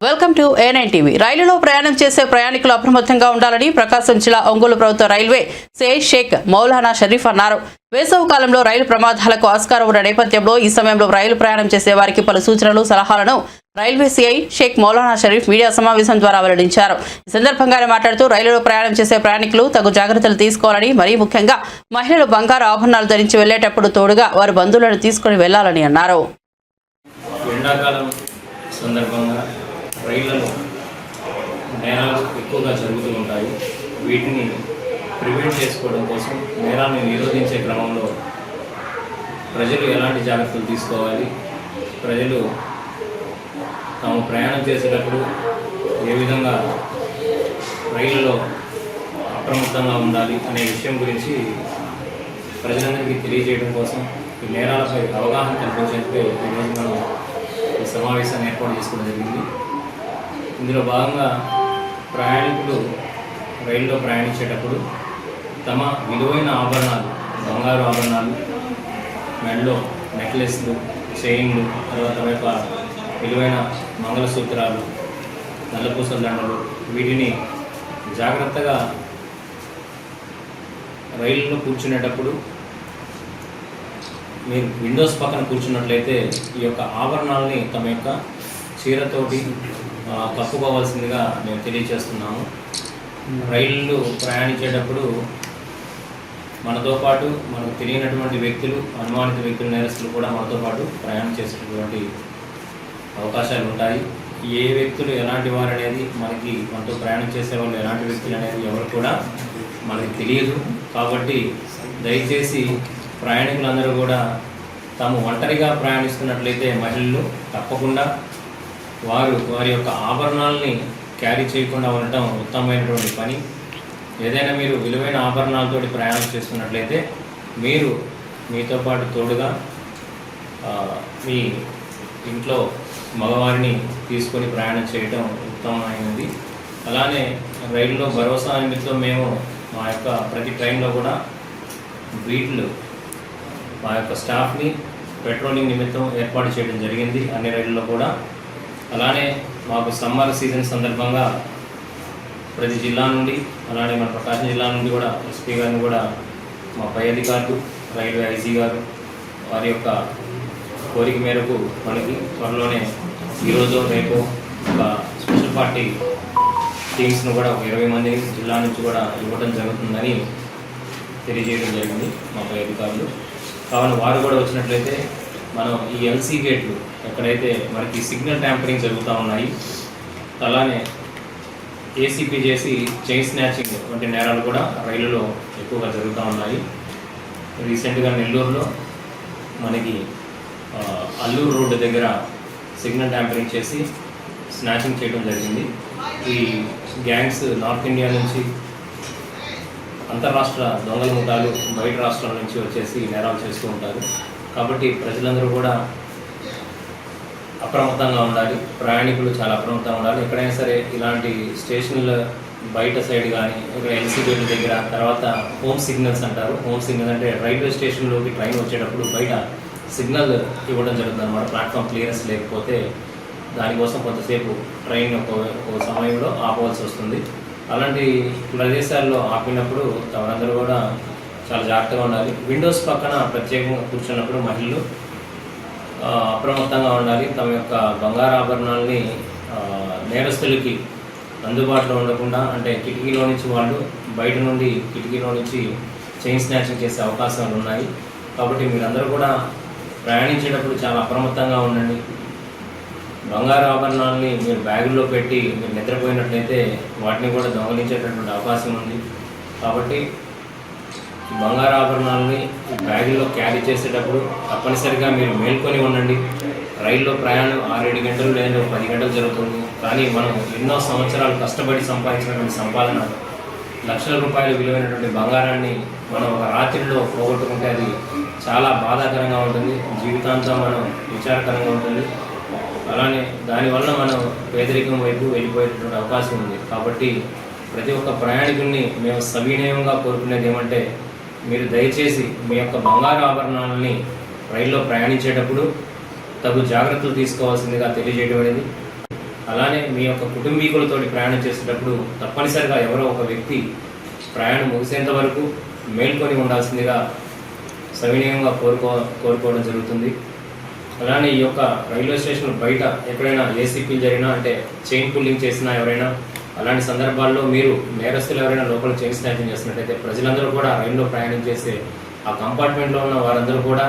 Welcome to A9 TV రైలులో ప్రయాణం చేసే ప్రయాణికులు అప్రమత్తంగా ఉండాలని ప్రకాశం జిల్లా ఒంగోలు ప్రభుత్వ రైల్వే సే షేక్ మౌలానా షరీఫ్ అన్నారు. వేసవి కాలంలో రైలు ప్రమాదాలకు ఆస్కారం ఉన్న నేపథ్యంలో ఈ సమయంలో రైలు ప్రయాణం చేసే వారికి పలు సూచనలు సలహాలను railway CI Sheikh Maulana Sharif media సమావేశం ద్వారా వెల్లడించారు. ఈ సందర్భంగానే మాట్లాడుతూ రైలులో ప్రయాణం చేసే ప్రయాణికులు తగు జాగ్రత్తలు తీసుకోవాలని మరీ ముఖ్యంగా మహిళలు బంగారు ఆభరణాలు ధరించి వెళ్ళేటప్పుడు తోడుగా వారి బంధువులను తీసుకుని వెళ్ళాలని అన్నారు. సందర్భంగా రైళ్ళలో నేరాలు ఎక్కువగా జరుగుతూ ఉంటాయి. వీటిని ప్రివెంట్ చేసుకోవడం కోసం నేరాన్ని నిరోధించే క్రమంలో ప్రజలు ఎలాంటి జాగ్రత్తలు తీసుకోవాలి? ప్రజలు తాము ప్రయాణం చేసేటప్పుడు ఏ విధంగా రైళ్ళలో అప్రమత్తంగా ఉండాలి అనే విషయం గురించి ప్రజలందరికీ తెలియజేయడం కోసం ఈ నేరాలపై అవగాహన కల్పించేందుకు ఈరోజు మనం ఈ సమావేశాన్ని ఏర్పాటు చేసుకోవడం జరిగింది. ఇందులో భాగంగా ప్రయాణికులు రైల్లో ప్రయాణించేటప్పుడు తమ విలువైన ఆభరణాలు బంగారు ఆభరణాలు మెడలో నెక్లెస్లు చైన్లు తర్వాత తమ యొక్క విలువైన మంగళసూత్రాలు నల్లపూసల దండలు వీటిని జాగ్రత్తగా రైలులో కూర్చునేటప్పుడు మీరు విండోస్ పక్కన కూర్చున్నట్లయితే ఈ యొక్క ఆభరణాలని తమ యొక్క చీరతోటి తప్పుకోవాల్సిందిగా కప్పుకోవాల్సిందిగా మేము తెలియజేస్తున్నాము రైళ్ళు ప్రయాణించేటప్పుడు మనతో పాటు మనకు తెలియనటువంటి వ్యక్తులు అనుమానిత వ్యక్తులు నేరస్తులు కూడా మనతో పాటు ప్రయాణం చేసేటటువంటి అవకాశాలు ఉంటాయి. ఏ వ్యక్తులు ఎలాంటి వారు అనేది మనకి మనతో ప్రయాణం చేసే వాళ్ళు ఎలాంటి వ్యక్తులు అనేది ఎవరు కూడా మనకి తెలియదు. కాబట్టి దయచేసి ప్రయాణికులందరూ కూడా తాము ఒంటరిగా ప్రయాణిస్తున్నట్లయితే మహిళలు తప్పకుండా వారు వారి యొక్క ఆభరణాలని క్యారీ చేయకుండా ఉండటం ఉత్తమమైనటువంటి పని. ఏదైనా మీరు విలువైన ఆభరణాలతోటి ప్రయాణం చేస్తున్నట్లయితే మీరు మీతో పాటు తోడుగా మీ ఇంట్లో మగవారిని తీసుకొని ప్రయాణం చేయడం ఉత్తమమైనది. అలానే రైల్లో భరోసా నిమిత్తం మేము మా యొక్క ప్రతి ట్రైన్లో కూడా వీటిలో మా యొక్క స్టాఫ్ని పెట్రోలింగ్ నిమిత్తం ఏర్పాటు చేయడం జరిగింది. అన్ని రైళ్ళలో కూడా అలానే మాకు సమ్మర్ సీజన్ సందర్భంగా ప్రతి జిల్లా నుండి అలానే మన ప్రకాశం జిల్లా నుండి కూడా ఎస్పీ గారిని కూడా మా పై అధికారులు రైల్వే ఐజీ గారు వారి యొక్క కోరిక మేరకు మనకి త్వరలోనే ఈరోజు రేపు ఒక స్పెషల్ పార్టీ టీమ్స్ను కూడా ఒక ఇరవై మంది జిల్లా నుంచి కూడా ఇవ్వడం జరుగుతుందని తెలియజేయడం జరిగింది మా పై అధికారులు. కావున వారు కూడా వచ్చినట్లయితే మనం ఈ ఎల్సీ గేట్లు ఎక్కడైతే మనకి సిగ్నల్ ట్యాంపరింగ్ జరుగుతూ ఉన్నాయి అలానే ఏసీపీ చేసి చైన్ స్నాచింగ్ వంటి నేరాలు కూడా రైలులో ఎక్కువగా జరుగుతూ ఉన్నాయి. రీసెంట్గా నెల్లూరులో మనకి అల్లూరు రోడ్డు దగ్గర సిగ్నల్ ట్యాంపరింగ్ చేసి స్నాచింగ్ చేయడం జరిగింది. ఈ గ్యాంగ్స్ నార్త్ ఇండియా నుంచి అంతర్రాష్ట్ర దొంగల ముఠాలు బయట రాష్ట్రాల నుంచి వచ్చేసి నేరాలు చేస్తూ ఉంటారు. కాబట్టి ప్రజలందరూ కూడా అప్రమత్తంగా ఉండాలి ప్రయాణికులు చాలా అప్రమత్తంగా ఉండాలి. ఎక్కడైనా సరే ఇలాంటి స్టేషన్ల బయట సైడ్ కానీ ఇక్కడ ఎల్సీబీల దగ్గర తర్వాత హోమ్ సిగ్నల్స్ అంటారు. హోమ్ సిగ్నల్ అంటే రైల్వే స్టేషన్లోకి ట్రైన్ వచ్చేటప్పుడు బయట సిగ్నల్ ఇవ్వడం జరుగుతుంది అనమాట ప్లాట్ఫామ్ క్లియరెన్స్ లేకపోతే దానికోసం కొంతసేపు ట్రైన్ ఒక ఒక సమయంలో ఆపవలసి వస్తుంది. అలాంటి ప్రదేశాల్లో ఆపినప్పుడు తమరందరూ కూడా చాలా జాగ్రత్తగా ఉండాలి. విండోస్ పక్కన ప్రత్యేకంగా కూర్చున్నప్పుడు మహిళలు అప్రమత్తంగా ఉండాలి. తమ యొక్క బంగారాభరణాలని నేరస్తులకి అందుబాటులో ఉండకుండా అంటే కిటికీలో నుంచి వాళ్ళు బయట నుండి కిటికీలో నుంచి చైన్ స్నాచింగ్ చేసే అవకాశాలు ఉన్నాయి. కాబట్టి మీరందరూ కూడా ప్రయాణించేటప్పుడు చాలా అప్రమత్తంగా ఉండండి. బంగారు ఆభరణాలని మీరు బ్యాగుల్లో పెట్టి మీరు నిద్రపోయినట్లయితే వాటిని కూడా దొంగలించేటటువంటి అవకాశం ఉంది. కాబట్టి బంగారాభరణాలని బ్యాగుల్లో క్యారీ చేసేటప్పుడు తప్పనిసరిగా మీరు మేల్కొని ఉండండి. రైల్లో ప్రయాణం ఆరేడు గంటలు లేదా పది గంటలు జరుగుతుంది. కానీ మనం ఎన్నో సంవత్సరాలు కష్టపడి సంపాదించినటువంటి సంపాదన లక్షల రూపాయలు విలువైనటువంటి బంగారాన్ని మనం ఒక రాత్రిలో పోగొట్టుకుంటే అది చాలా బాధాకరంగా ఉంటుంది. జీవితాంతం మనం విచారకరంగా ఉంటుంది. అలానే దానివల్ల మనం పేదరికం వైపు వెళ్ళిపోయేటువంటి అవకాశం ఉంది. కాబట్టి ప్రతి ఒక్క ప్రయాణికుడిని మేము సవినయంగా కోరుకునేది ఏమంటే మీరు దయచేసి మీ యొక్క బంగారు ఆభరణాలని రైల్లో ప్రయాణించేటప్పుడు తగు జాగ్రత్తలు తీసుకోవాల్సిందిగా తెలియజేయడం అనేది అలానే మీ యొక్క కుటుంబీకులతో ప్రయాణం చేసేటప్పుడు తప్పనిసరిగా ఎవరో ఒక వ్యక్తి ప్రయాణం ముగిసేంత వరకు మేల్కొని ఉండాల్సిందిగా సవినయంగా కోరుకో కోరుకోవడం జరుగుతుంది. అలానే ఈ యొక్క రైల్వే స్టేషన్ బయట ఎక్కడైనా ఏసీపీలు జరిగినా అంటే చైన్ పుల్లింగ్ చేసినా ఎవరైనా అలాంటి సందర్భాల్లో మీరు నేరస్తులు ఎవరైనా లోపల చైన్ స్నాచింగ్ చేస్తున్నట్టయితే ప్రజలందరూ కూడా రైల్లో ప్రయాణం చేసే ఆ కంపార్ట్మెంట్లో ఉన్న వారందరూ కూడా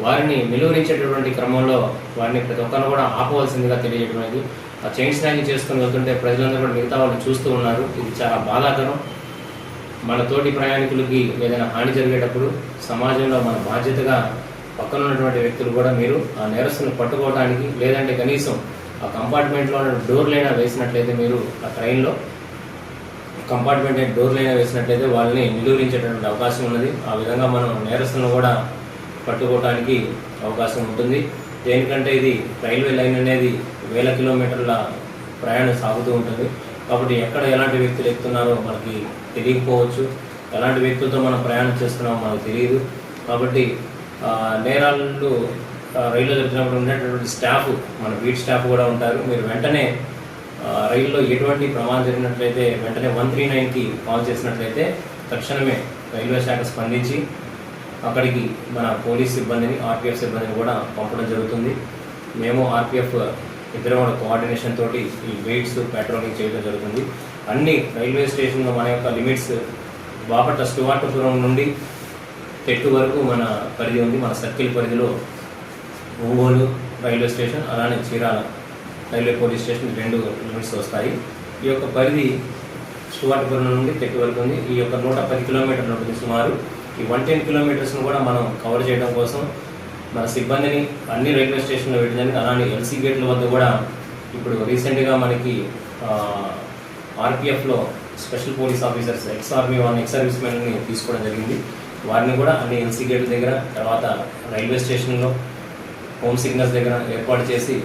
వారిని నిలువరించేటటువంటి క్రమంలో వారిని ప్రతి ఒక్కరు కూడా ఆపవలసిందిగా తెలియజేయడం అనేది. ఆ చైన్ స్నాచింగ్ చేసుకుని వెళ్తుంటే ప్రజలందరూ కూడా మిగతా వాళ్ళు చూస్తూ ఉన్నారు. ఇది చాలా బాధాకరం. మన తోటి ప్రయాణికులకి ఏదైనా హాని జరిగేటప్పుడు సమాజంలో మన బాధ్యతగా పక్కన ఉన్నటువంటి వ్యక్తులు కూడా మీరు ఆ నేరస్తులను పట్టుకోవడానికి లేదంటే కనీసం ఆ కంపార్ట్మెంట్లో డోర్లైనా వేసినట్లయితే మీరు ఆ ట్రైన్లో కంపార్ట్మెంట్ డోర్లైనా వేసినట్లయితే వాళ్ళని నిలువరించేటటువంటి అవకాశం ఉన్నది. ఆ విధంగా మనం నేరస్తులను కూడా పట్టుకోవడానికి అవకాశం ఉంటుంది. దేనికంటే ఇది రైల్వే లైన్ అనేది వేల కిలోమీటర్ల ప్రయాణం సాగుతూ ఉంటుంది. కాబట్టి ఎక్కడ ఎలాంటి వ్యక్తులు ఎక్కుతున్నారో మనకి తెలియకపోవచ్చు. ఎలాంటి వ్యక్తులతో మనం ప్రయాణం చేస్తున్నామో మనకు తెలియదు. కాబట్టి నేరాలు రైల్లో జరుగుతున్నప్పుడు ఉండేటటువంటి స్టాఫ్ మన బీట్ స్టాఫ్ కూడా ఉంటారు. మీరు వెంటనే రైల్లో ఎటువంటి ప్రమాదం జరిగినట్లయితే వెంటనే వన్ త్రీ నైన్కి కాల్ చేసినట్లయితే తక్షణమే రైల్వే శాఖ స్పందించి అక్కడికి మన పోలీస్ సిబ్బందిని ఆర్పిఎఫ్ సిబ్బందిని కూడా పంపడం జరుగుతుంది. మేము ఆర్పిఎఫ్ ఇద్దరు కూడా కోఆర్డినేషన్ తోటి ఈ వెయిట్స్ పెట్రోలింగ్ చేయడం జరుగుతుంది. అన్ని రైల్వే స్టేషన్లో మన యొక్క లిమిట్స్ బాపట్ల స్టువార్టపురం నుండి తెట్టు వరకు మన పరిధి ఉంది. మన సర్కిల్ పరిధిలో ఒంగోలు రైల్వే స్టేషన్ అలానే చీరాల రైల్వే పోలీస్ స్టేషన్ రెండు లిమిట్స్ వస్తాయి. ఈ యొక్క పరిధి స్టువార్టపురం నుండి తెట్టు వరకు ఉంది. ఈ యొక్క నూట పది కిలోమీటర్లు ఉంటుంది సుమారు. ఈ వన్ టెన్ కిలోమీటర్స్ను కూడా మనం కవర్ చేయడం కోసం మన సిబ్బందిని అన్ని రైల్వే స్టేషన్లో పెట్టిందని అలానే ఎల్సీ గేట్ల వద్ద కూడా ఇప్పుడు రీసెంట్గా మనకి ఆర్పిఎఫ్లో special police officers ex army వాళ్ళని ఎక్స్ సర్వీస్ మెన్ని తీసుకోవడం జరిగింది. వారిని కూడా అన్ని ఎల్సీ గేట్ల దగ్గర తర్వాత రైల్వే స్టేషన్లో హోమ్ సిగ్నల్స్ దగ్గర ఏర్పాటు చేసి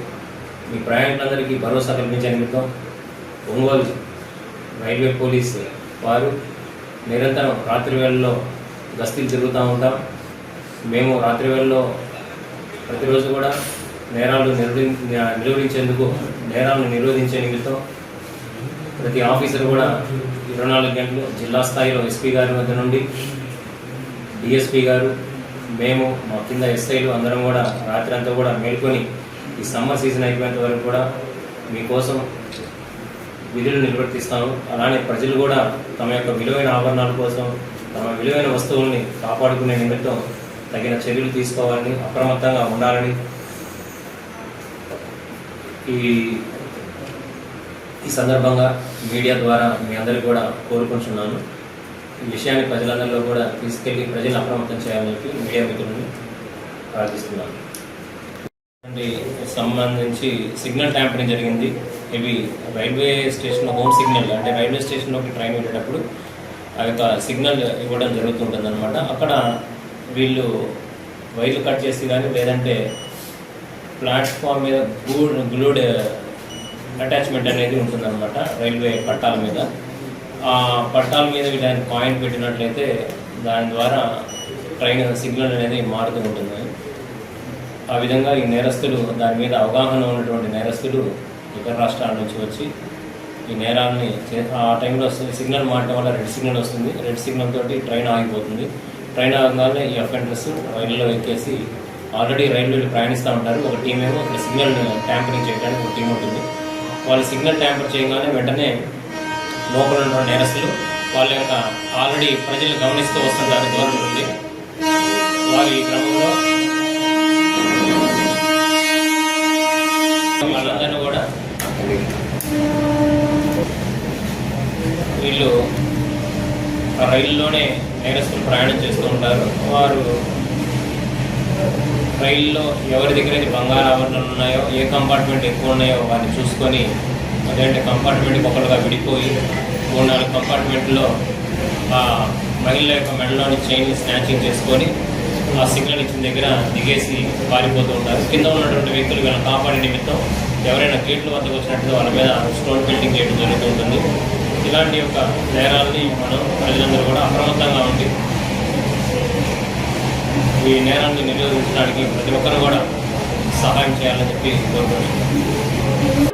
మీ ప్రయాణికులందరికీ భరోసా కల్పించే నిమిత్తం ఒంగోలు రైల్వే పోలీస్ వారు నిరంతరం రాత్రి వేళల్లో గస్తీలు తిరుగుతూ ఉంటాం. మేము రాత్రి వేళల్లో ప్రతిరోజు కూడా నేరాలు నిర్వహి నిరోధించేందుకు నేరాలను నిరోధించే నిమిత్తం ప్రతి ఆఫీసర్ కూడా ఇరవై నాలుగు గంటలు జిల్లా స్థాయిలో ఎస్పీ గారి వద్ద నుండి డిఎస్పీ గారు మేము మా కింద ఎస్ఐలు అందరం కూడా రాత్రి అంతా కూడా మేల్కొని ఈ సమ్మర్ సీజన్ అయిపోయేంత వరకు కూడా మీకోసం విధులు నిర్వర్తిస్తాము అలానే ప్రజలు కూడా తమ యొక్క విలువైన ఆభరణాల కోసం తమ విలువైన వస్తువుల్ని కాపాడుకునే నిమిత్తం తగిన చర్యలు తీసుకోవాలని అప్రమత్తంగా ఉండాలని ఈ ఈ సందర్భంగా మీడియా ద్వారా మీ అందరికీ కూడా కోరుకుంటున్నాను. ఈ విషయాన్ని ప్రజలందరిలో కూడా తీసుకెళ్ళి ప్రజలు అప్రమత్తం చేయాలని చెప్పి మీడియా మిత్రులను ప్రార్థిస్తున్నాను. సంబంధించి సిగ్నల్ ట్యాంపరింగ్ జరిగింది. ఇవి రైల్వే స్టేషన్ హోమ్ సిగ్నల్ అంటే రైల్వే స్టేషన్లోకి ట్రైన్ వెళ్ళేటప్పుడు ఆ యొక్క సిగ్నల్ ఇవ్వడం జరుగుతుంటుంది అనమాట అక్కడ వీళ్ళు వైర్లు కట్ చేసి కానీ లేదంటే ప్లాట్ఫామ్ మీద గ్లూడ్ గ్లూడ్ అటాచ్మెంట్ అనేది ఉంటుందన్నమాట రైల్వే పట్టాల మీద. పట్టాల మీద వీళ్ళని పాయింట్ పెట్టినట్లయితే దాని ద్వారా ట్రైన్ సిగ్నల్ అనేది మారుతూ ఉంటుంది. ఆ విధంగా ఈ నేరస్తులు దాని మీద అవగాహన ఉన్నటువంటి నేరస్తులు ఇతర రాష్ట్రాల నుంచి వచ్చి ఈ నేరాలని చే- ఆ టైంలో సిగ్నల్ మారటం వల్ల రెడ్ సిగ్నల్ వస్తుంది. రెడ్ సిగ్నల్ తోటి ట్రైన్ ఆగిపోతుంది. ట్రైన్ ఆగగానే ఈ అఫెండర్స్ రైల్లో ఎక్కేసి ఆల్రెడీ రైల్వేలు ప్రయాణిస్తూ ఉంటారు. ఒక టీం ఏమో సిగ్నల్ ట్యాంపరింగ్ చేయడానికి ఒక టీం ఉంటుంది. వాళ్ళు సిగ్నల్ ట్యాంపర్ చేయగానే వెంటనే లోపల ఉన్న నేరస్తులు వాళ్ళ యొక్క ఆల్రెడీ ప్రజలు గమనిస్తూ వస్తుంటారు దూరం ఉంది వారి క్రమంలో వాళ్ళందరినీ కూడా వీళ్ళు రైల్లోనే నేరస్తులు ప్రయాణం చేస్తూ ఉంటారు. వారు రైల్లో ఎవరి దగ్గర అయితే బంగారు ఆభరణాలు ఉన్నాయో ఏ కంపార్ట్మెంట్ ఎక్కువ ఉన్నాయో వారిని చూసుకొని అదేంటే కంపార్ట్మెంట్ ఒకరుగా విడిపోయి మూడు నాలుగు కంపార్ట్మెంట్లో ఆ మహిళ యొక్క మెడలోని చైన్ స్నాచింగ్ చేసుకొని ఆ సిగ్నల్ ఇచ్చిన దగ్గర దిగేసి పారిపోతూ ఉంటారు. కింద ఉన్నటువంటి వ్యక్తులు వీళ్ళని కాపాడే నిమిత్తం ఎవరైనా గేట్ల వద్దకు వచ్చినట్లు వాళ్ళ మీద స్టోన్ బిల్డింగ్ చేయడం జరుగుతూ ఉంటుంది. ఇలాంటి యొక్క నేరాలని మనం ప్రజలందరూ కూడా అప్రమత్తంగా ఉండి ఈ నేరాన్ని నిరోధించడానికి ప్రతి ఒక్కరు కూడా సహాయం చేయాలని చెప్పి కోరుకుంటున్నాను.